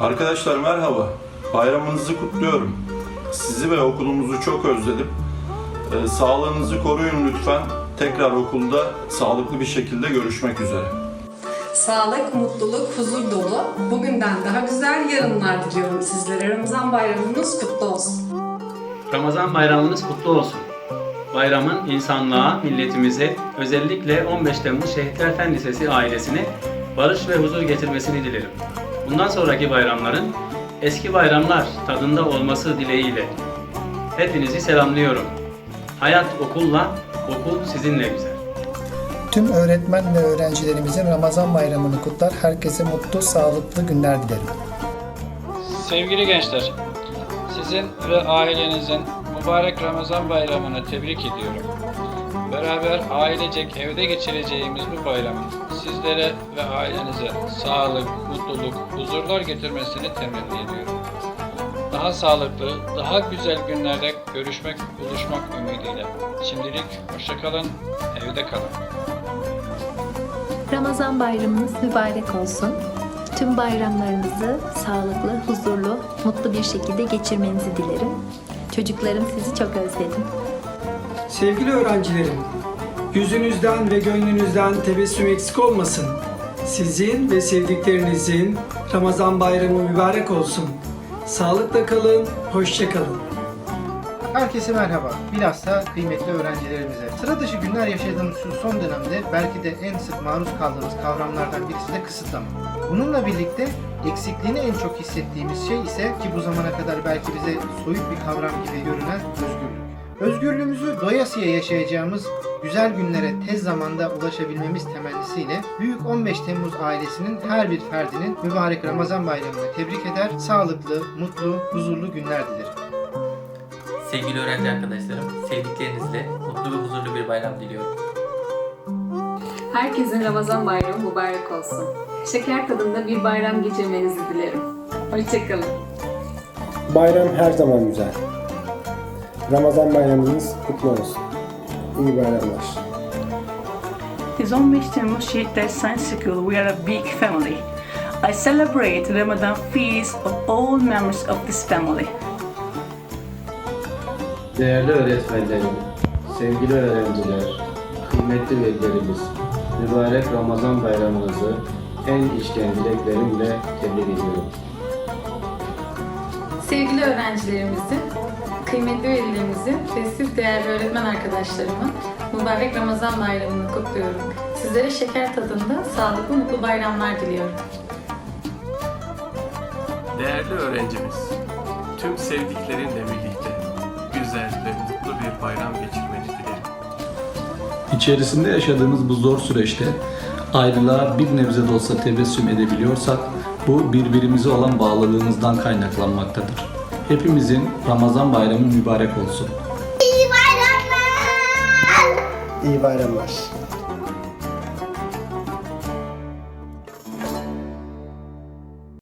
Arkadaşlar merhaba. Bayramınızı kutluyorum. Sizi ve okulumuzu çok özledim. Ee, sağlığınızı koruyun lütfen. Tekrar okulda sağlıklı bir şekilde görüşmek üzere. Sağlık, mutluluk, huzur dolu, bugünden daha güzel yarınlar diliyorum sizlere. Ramazan bayramınız kutlu olsun. Ramazan bayramınız kutlu olsun. Bayramın insanlığa, milletimize, özellikle 15 Temmuz Şehitler Fen Lisesi ailesine barış ve huzur getirmesini dilerim. Bundan sonraki bayramların eski bayramlar tadında olması dileğiyle. Hepinizi selamlıyorum. Hayat okulla, okul sizinle güzel. Tüm öğretmen ve öğrencilerimizin Ramazan bayramını kutlar. Herkese mutlu, sağlıklı günler dilerim. Sevgili gençler, sizin ve ailenizin mübarek Ramazan bayramını tebrik ediyorum. Beraber ailecek evde geçireceğimiz bu bayramın sizlere ve ailenize sağlık, mutluluk, huzurlar getirmesini temenni ediyorum. Daha sağlıklı, daha güzel günlerde görüşmek, buluşmak ümidiyle. Şimdilik hoşçakalın, evde kalın. Ramazan bayramınız mübarek olsun. Tüm bayramlarınızı sağlıklı, huzurlu, mutlu bir şekilde geçirmenizi dilerim. Çocuklarım sizi çok özledim. Sevgili öğrencilerim, yüzünüzden ve gönlünüzden tebessüm eksik olmasın. Sizin ve sevdiklerinizin Ramazan bayramı mübarek olsun. Sağlıkla kalın, hoşça kalın. Herkese merhaba. Bilhassa kıymetli öğrencilerimize. Sıra dışı günler yaşadığımız son dönemde belki de en sık maruz kaldığımız kavramlardan birisi de kısıtlama. Bununla birlikte eksikliğini en çok hissettiğimiz şey ise ki bu zamana kadar belki bize soyut bir kavram gibi görünen özgürlük. Özgürlüğümüzü doyasıya yaşayacağımız güzel günlere tez zamanda ulaşabilmemiz temennisiyle Büyük 15 Temmuz ailesinin her bir ferdinin mübarek Ramazan bayramını tebrik eder, sağlıklı, mutlu, huzurlu günler dilerim. Sevgili öğrenci arkadaşlarım, sevdiklerinizle mutlu ve huzurlu bir bayram diliyorum. Herkesin Ramazan bayramı mübarek olsun. Şeker tadında bir bayram geçirmenizi dilerim. Hoşçakalın. Bayram her zaman güzel. Ramazan bayramınız kutlu olsun. İyi bayramlar. It's 15 Temmuz Şehitler Science School. We are a big family. I celebrate Ramadan feast of all members of this family. Değerli öğretmenlerim, sevgili öğrenciler, kıymetli velilerimiz, mübarek Ramazan bayramınızı en içten dileklerimle tebrik ediyorum. Sevgili öğrencilerimizi, kıymetli velilerimizi ve siz değerli öğretmen arkadaşlarımın mübarek Ramazan bayramını kutluyorum. Sizlere şeker tadında sağlıklı mutlu bayramlar diliyorum. Değerli öğrencimiz, tüm sevdiklerinle birlikte güzel ve mutlu bir bayram geçirmeni dilerim. İçerisinde yaşadığımız bu zor süreçte ayrılığa bir nebze de olsa tebessüm edebiliyorsak bu birbirimize olan bağlılığımızdan kaynaklanmaktadır. Hepimizin Ramazan bayramı mübarek olsun. İyi bayramlar.